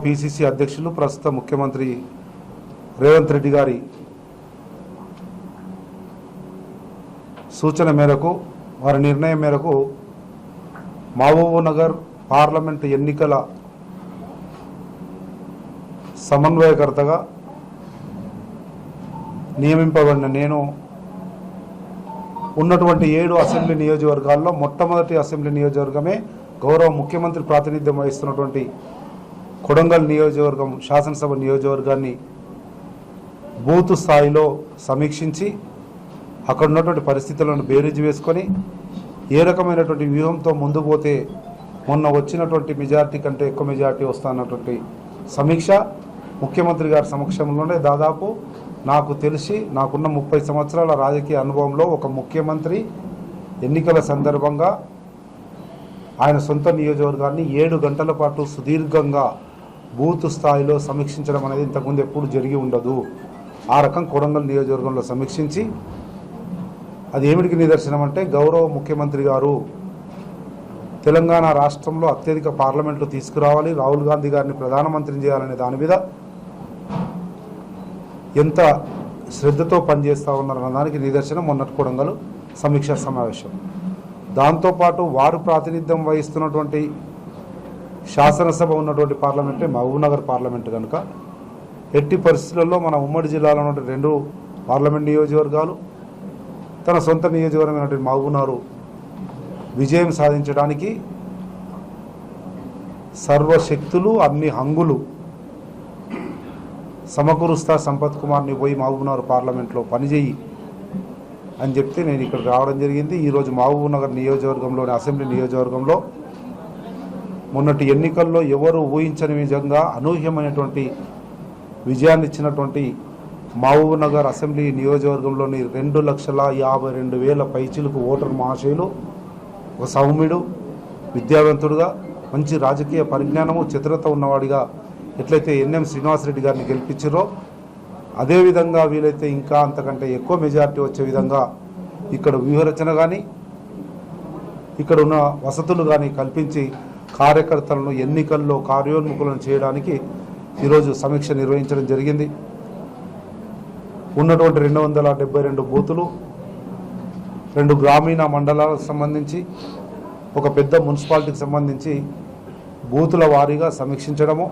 PCC అధ్యక్షులు ప్రస్తుత ముఖ్యమంత్రి రేవంత్ రెడ్డి గారి సూచన మేరకు వారి నిర్ణయం మేరకు మహబూబ్నగర్ పార్లమెంటు ఎన్నికల సమన్వయకర్తగా నియమింపబడిన నేను ఉన్నటువంటి ఏడు అసెంబ్లీ నియోజకవర్గాల్లో మొట్టమొదటి అసెంబ్లీ నియోజకవర్గమే గౌరవ ముఖ్యమంత్రి ప్రాతినిధ్యం వహిస్తున్నటువంటి కొడంగల్ నియోజకవర్గం శాసనసభ నియోజకవర్గాన్ని బూత్ స్థాయిలో సమీక్షించి అక్కడ ఉన్నటువంటి పరిస్థితులను బేరీజు వేసుకొని ఏ రకమైనటువంటి వ్యూహంతో ముందుకు పోతే మొన్న వచ్చినటువంటి మెజార్టీ కంటే ఎక్కువ మెజార్టీ వస్తున్నటువంటి సమీక్ష ముఖ్యమంత్రి గారి సమక్షంలోనే దాదాపు నాకు తెలిసి నాకున్న ముప్పై సంవత్సరాల రాజకీయ అనుభవంలో ఒక ముఖ్యమంత్రి ఎన్నికల సందర్భంగా ఆయన సొంత నియోజకవర్గాన్ని ఏడు గంటల పాటు సుదీర్ఘంగా బూత్ స్థాయిలో సమీక్షించడం అనేది ఇంతకుముందు ఎప్పుడు జరిగి ఉండదు. ఆ రకం కొడంగల్ నియోజకవర్గంలో సమీక్షించి అది ఏమిటికి నిదర్శనం అంటే గౌరవ ముఖ్యమంత్రి గారు తెలంగాణ రాష్ట్రంలో అత్యధిక పార్లమెంట్లు తీసుకురావాలి రాహుల్ గాంధీ గారిని ప్రధానమంత్రిని చేయాలనే దాని మీద ఎంత శ్రద్ధతో పనిచేస్తూ ఉన్నారన్న దానికి నిదర్శనం మొన్నటి కొడంగల్ సమీక్షా సమావేశం. దాంతోపాటు వారు ప్రాతినిధ్యం వహిస్తున్నటువంటి శాసనసభ ఉన్నటువంటి పార్లమెంటే మహబూబ్నగర్ పార్లమెంటు కనుక ఎట్టి పరిస్థితులలో మన ఉమ్మడి జిల్లాలో ఉన్నటువంటి రెండు పార్లమెంట్ నియోజకవర్గాలు తన సొంత నియోజకవర్గమైనటువంటి మహబూబ్నగర్ విజయం సాధించడానికి సర్వశక్తులు అన్ని హంగులు సమకూరుస్తా సంపత్ కుమార్ని పోయి మహబూబ్నగర్ పార్లమెంట్లో పనిచేయి అని చెప్తే నేను ఇక్కడ రావడం జరిగింది. ఈరోజు మహబూబ్నగర్ నియోజకవర్గంలోని అసెంబ్లీ నియోజకవర్గంలో మొన్నటి ఎన్నికల్లో ఎవరు ఊహించని విధంగా అనూహ్యమైనటువంటి విజయాన్ని ఇచ్చినటువంటి మహబూబ్నగర్ అసెంబ్లీ నియోజకవర్గంలోని రెండు లక్షల యాభై రెండు వేల పైచీలకు ఓటర్ మహాశయులు ఒక సౌమ్యుడు విద్యావంతుడుగా మంచి రాజకీయ పరిజ్ఞానము చతురత ఉన్నవాడిగా ఎట్లయితే ఎన్ఎం శ్రీనివాసరెడ్డి గారిని గెలిపించారో అదేవిధంగా వీలైతే ఇంకా అంతకంటే ఎక్కువ మెజారిటీ వచ్చే విధంగా ఇక్కడ వ్యూహరచన కానీ ఇక్కడ ఉన్న వసతులు కానీ కల్పించి కార్యకర్తలను ఎన్నికల్లో కార్యోన్ముఖులను చేయడానికి ఈరోజు సమీక్ష నిర్వహించడం జరిగింది. ఉన్నటువంటి రెండు వందల డెబ్బై రెండు బూతులు రెండు గ్రామీణ మండలాలకు సంబంధించి ఒక పెద్ద మున్సిపాలిటీకి సంబంధించి బూతుల వారీగా సమీక్షించడము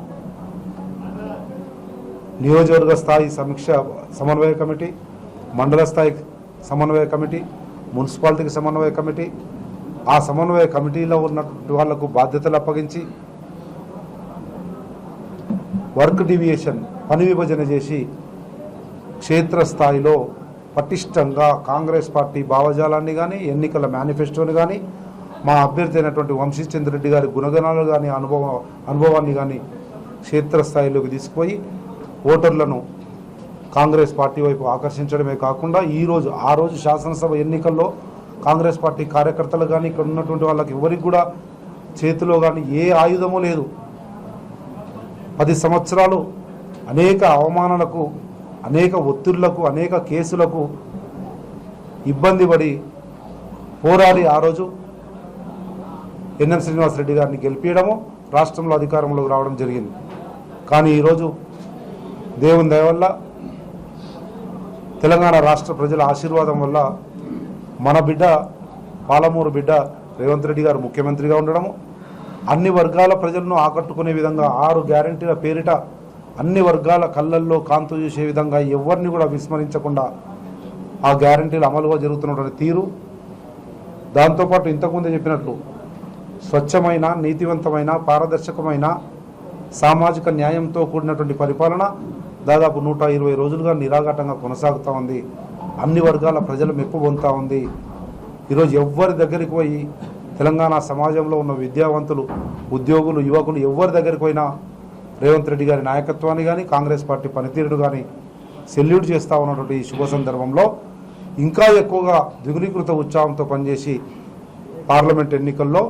నియోజకవర్గ స్థాయి సమీక్ష సమన్వయ కమిటీ మండల స్థాయి సమన్వయ కమిటీ మున్సిపాలిటీకి సమన్వయ కమిటీ ఆ సమన్వయ కమిటీలో ఉన్నటువంటి వాళ్ళకు బాధ్యతలు అప్పగించి వర్క్ డివియేషన్ పని విభజన చేసి క్షేత్రస్థాయిలో పటిష్టంగా కాంగ్రెస్ పార్టీ భావజాలాన్ని కానీ ఎన్నికల మేనిఫెస్టోని కానీ మా అభ్యర్థి అయినటువంటి వంశీచంద్రెడ్డి గారి గుణగణాలు కానీ అనుభవ అనుభవాన్ని కానీ క్షేత్రస్థాయిలోకి తీసుకుపోయి ఓటర్లను కాంగ్రెస్ పార్టీ వైపు ఆకర్షించడమే కాకుండా ఈరోజు ఆ రోజు శాసనసభ ఎన్నికల్లో కాంగ్రెస్ పార్టీ కార్యకర్తలు కానీ ఇక్కడ ఉన్నటువంటి వాళ్ళకి ఎవరికి కూడా చేతిలో కానీ ఏ ఆయుధము లేదు. పది సంవత్సరాలు అనేక అవమానాలకు అనేక ఒత్తిళ్ళకు అనేక కేసులకు ఇబ్బంది పడి పోరాడి ఆ రోజు ఎన్ఎం శ్రీనివాసరెడ్డి గారిని గెలిపించడము రాష్ట్రంలో అధికారంలోకి రావడం జరిగింది. కానీ ఈరోజు దేవుని దయవల్ల తెలంగాణ రాష్ట్ర ప్రజల ఆశీర్వాదం వల్ల మన బిడ్డ పాలమూరు బిడ్డ రేవంత్ రెడ్డి గారు ముఖ్యమంత్రిగా ఉండడము అన్ని వర్గాల ప్రజలను ఆకట్టుకునే విధంగా ఆరు గ్యారంటీల పేరిట అన్ని వర్గాల కళ్ళల్లో కాంతు చూసే విధంగా ఎవరిని కూడా విస్మరించకుండా ఆ గ్యారంటీలు అమలుగా జరుగుతున్నటువంటి తీరు. దాంతోపాటు ఇంతకుముందే చెప్పినట్లు స్వచ్ఛమైన నీతివంతమైన పారదర్శకమైన సామాజిక న్యాయంతో కూడినటువంటి పరిపాలన దాదాపు నూట ఇరవై రోజులుగా నిరాఘాటంగా కొనసాగుతూ ఉంది. అన్ని వర్గాల ప్రజలు మెప్పు పొందుతూ ఉంది. ఈరోజు ఎవ్వరి దగ్గరికి పోయి తెలంగాణ సమాజంలో ఉన్న విద్యావంతులు ఉద్యోగులు యువకులు ఎవరి దగ్గరికి పోయినా రేవంత్ రెడ్డి గారి నాయకత్వాన్ని కానీ కాంగ్రెస్ పార్టీ పనితీరుడు కానీ సెల్యూట్ చేస్తూ ఉన్నటువంటి ఈ శుభ సందర్భంలో ఇంకా ఎక్కువగా ద్విగుణీకృత ఉత్సాహంతో పనిచేసి పార్లమెంట్ ఎన్నికల్లో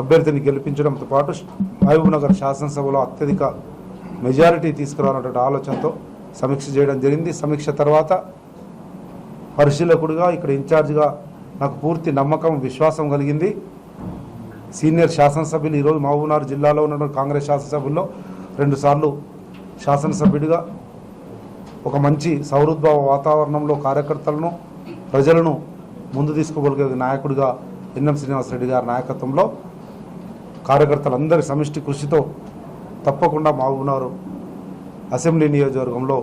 అభ్యర్థిని గెలిపించడంతో పాటు మహబూబ్నగర్ శాసనసభలో అత్యధిక మెజారిటీ తీసుకురావాలన్నటువంటి ఆలోచనతో సమీక్ష చేయడం జరిగింది. సమీక్ష తర్వాత పరిశీలకుడిగా ఇక్కడ ఇన్ఛార్జిగా నాకు పూర్తి నమ్మకం విశ్వాసం కలిగింది. సీనియర్ శాసనసభ్యులు ఈరోజు మహబూబ్నగర్ జిల్లాలో ఉన్న కాంగ్రెస్ శాసనసభ్యుల్లో రెండుసార్లు శాసనసభ్యుడిగా. ఒక మంచి సౌహృద్భావ వాతావరణంలో కార్యకర్తలను ప్రజలను ముందు తీసుకోగలిగే నాయకుడిగా ఎన్ఎం శ్రీనివాసరెడ్డి గారి నాయకత్వంలో కార్యకర్తలందరి సమిష్టి కృషితో తప్పకుండా మహబూబ్నగర్ అసెంబ్లీ నియోజకవర్గంలో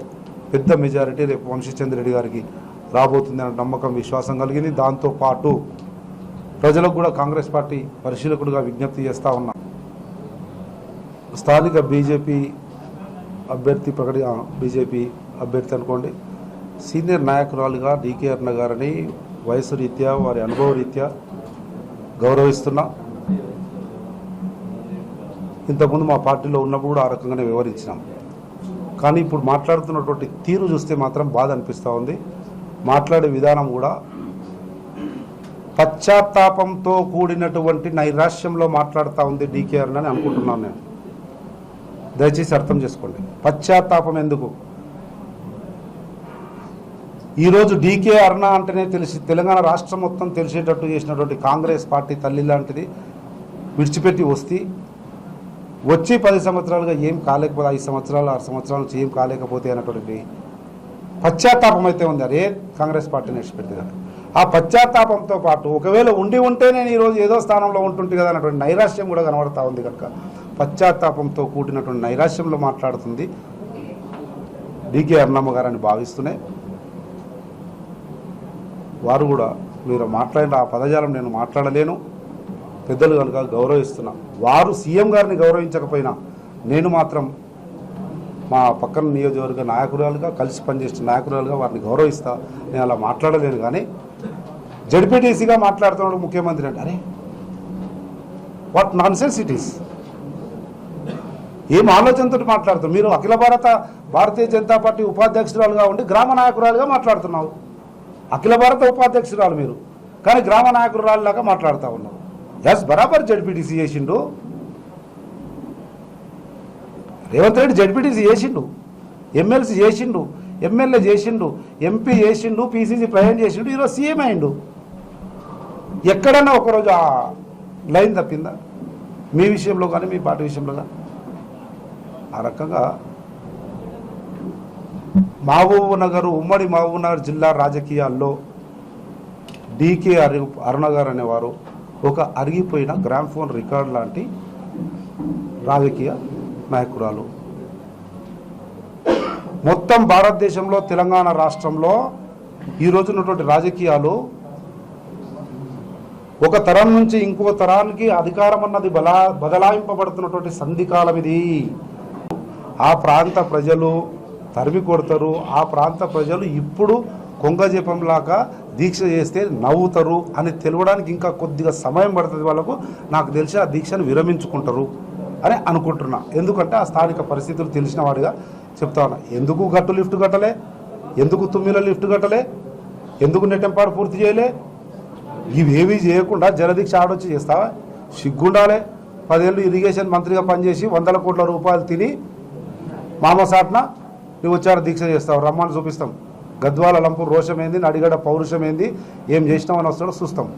పెద్ద మెజారిటీ రేపు వంశీచంద్రెడ్డి గారికి రాబోతుందనే నమ్మకం విశ్వాసం కలిగింది. దాంతో పాటు ప్రజలకు కూడా కాంగ్రెస్ పార్టీ పరిశీలకుడిగా విజ్ఞప్తి చేస్తూ ఉన్నా. స్థానిక బీజేపీ అభ్యర్థి ప్రకటి బీజేపీ అభ్యర్థి అనుకోండి. సీనియర్ నాయకురాలుగా డీకే అరుణ గారిని వయసు రీత్యా వారి అనుభవ రీత్యా గౌరవిస్తున్నా. ఇంతకుముందు మా పార్టీలో ఉన్నప్పుడు కూడా ఆ రకంగానే వివరించినాం కానీ ఇప్పుడు మాట్లాడుతున్నటువంటి తీరు చూస్తే మాత్రం బాధ అనిపిస్తూ ఉంది. మాట్లాడే విధానం కూడా పశ్చాత్తాపంతో కూడినటువంటి నైరాశ్యంలో మాట్లాడుతూ ఉంది డీకే అని అనుకుంటున్నాను నేను. దయచేసి అర్థం చేసుకోండి. పశ్చాత్తాపం ఎందుకు? ఈరోజు డీకే అరుణ అంటేనే తెలిసి తెలంగాణ రాష్ట్రం మొత్తం తెలిసేటట్టు చేసినటువంటి కాంగ్రెస్ పార్టీ తల్లి లాంటిది విడిచిపెట్టి వస్తే వచ్చి పది సంవత్సరాలుగా ఏం కాలేకపోతే ఐదు సంవత్సరాలు ఆరు సంవత్సరాల నుంచి ఏం కాలేకపోతే అనేటువంటి పశ్చాత్తాపం అయితే ఉంది. అరే కాంగ్రెస్ పార్టీ విడిచిపెట్టి ఆ పశ్చాత్తాపంతో పాటు ఒకవేళ ఉండి ఉంటే నేను ఈరోజు ఏదో స్థానంలో ఉంటుంటే కదా అన్నటువంటి నైరాశ్యం కూడా కనబడతా ఉంది కనుక పశ్చాత్తాపంతో కూడినటువంటి నైరాశ్యంలో మాట్లాడుతుంది డికే అన్నమ్మ గారని భావిస్తూనే వారు కూడా మీరు మాట్లాడిన ఆ పదజాలం నేను మాట్లాడలేను. పెద్దలు కనుక గౌరవిస్తున్నా. వారు సీఎం గారిని గౌరవించకపోయినా నేను మాత్రం మా పక్కన నియోజకవర్గ నాయకురాలుగా కలిసి పనిచేసిన నాయకురాలుగా వారిని గౌరవిస్తా. నేను అలా మాట్లాడలేను కానీ జడ్పీటీసీగా మాట్లాడుతున్నాడు ముఖ్యమంత్రి అంటే అరే what nonsense it is ఏం ఆలోచనతో మాట్లాడుతారు మీరు అఖిల భారత భారతీయ జనతా పార్టీ ఉపాధ్యక్షురాలుగా ఉండి గ్రామ నాయకురాలుగా మాట్లాడుతున్నావు. అఖిల భారత ఉపాధ్యక్షురాలు మీరు. కానీ గ్రామ నాయకురాలులాగా మాట్లాడుతూ ఉన్నావు. ఎస్ బరాబర్ జడ్పీటీసీ చేసిండు. రేవంత్ రెడ్డి జడ్పీటీసీ చేసిండు ఎమ్మెల్సీ చేసిండు ఎమ్మెల్యే చేసిండు ఎంపీ చేసిండు పీసీసీ ప్రయాణం చేసిండు ఈరోజు సీఎం అయిండు. ఎక్కడన్నా ఒకరోజు ఆ లైన్ తప్పిందా? మీ విషయంలో కానీ మీ పార్టీ విషయంలో కానీ? ఆ రకంగా మహబూబ్ నగర్ ఉమ్మడి మహబూబ్ నగర్ జిల్లా రాజకీయాల్లో డీకే అరు అరుణ గారు అనేవారు ఒక అరిగిపోయిన గ్రామ్ఫోన్ రికార్డ్ లాంటి రాజకీయ నాయకురాలు. మొత్తం భారతదేశంలో తెలంగాణ రాష్ట్రంలో ఈ రోజున్నటువంటి రాజకీయాలు ఒక తరం నుంచి ఇంకో తరానికి అధికారం అన్నది బలా బదలాయింపబడుతున్నటువంటి సంధికాలం ఇది. ఆ ప్రాంత ప్రజలు తరిమి కొడతారు. ఆ ప్రాంత ప్రజలు ఇప్పుడు కొంగజపంలాగా దీక్ష చేస్తే నవ్వుతారు అని తెలవడానికి ఇంకా కొద్దిగా సమయం పడుతుంది వాళ్ళకు. నాకు తెలిసి ఆ దీక్షను విరమించుకుంటారు. అని అనుకుంటున్నా. ఎందుకంటే ఆ స్థానిక పరిస్థితులు తెలిసిన వాడిగా చెప్తా ఉన్నా. ఎందుకు గట్టు లిఫ్ట్ కట్టలే? ఎందుకు తుమ్మిల లిఫ్ట్ కట్టలే? ఎందుకు నెట్టెంపాడు పూర్తి చేయలే? ఇవేమీ చేయకుండా జలదీక్ష ఆడొచ్చి చేస్తావా? సిగ్గుండాలే. పదేళ్ళు ఇరిగేషన్ మంత్రిగా పనిచేసి వందల కోట్ల రూపాయలు తిని మామ సాట్న నువ్వు వచ్చారు దీక్ష చేస్తావు రమ్మని చూపిస్తాం. గద్వాల లంపు రోషమేంది నడిగడ పౌరుషమేంది ఏం చేసినామని వస్తాడో చూస్తాం.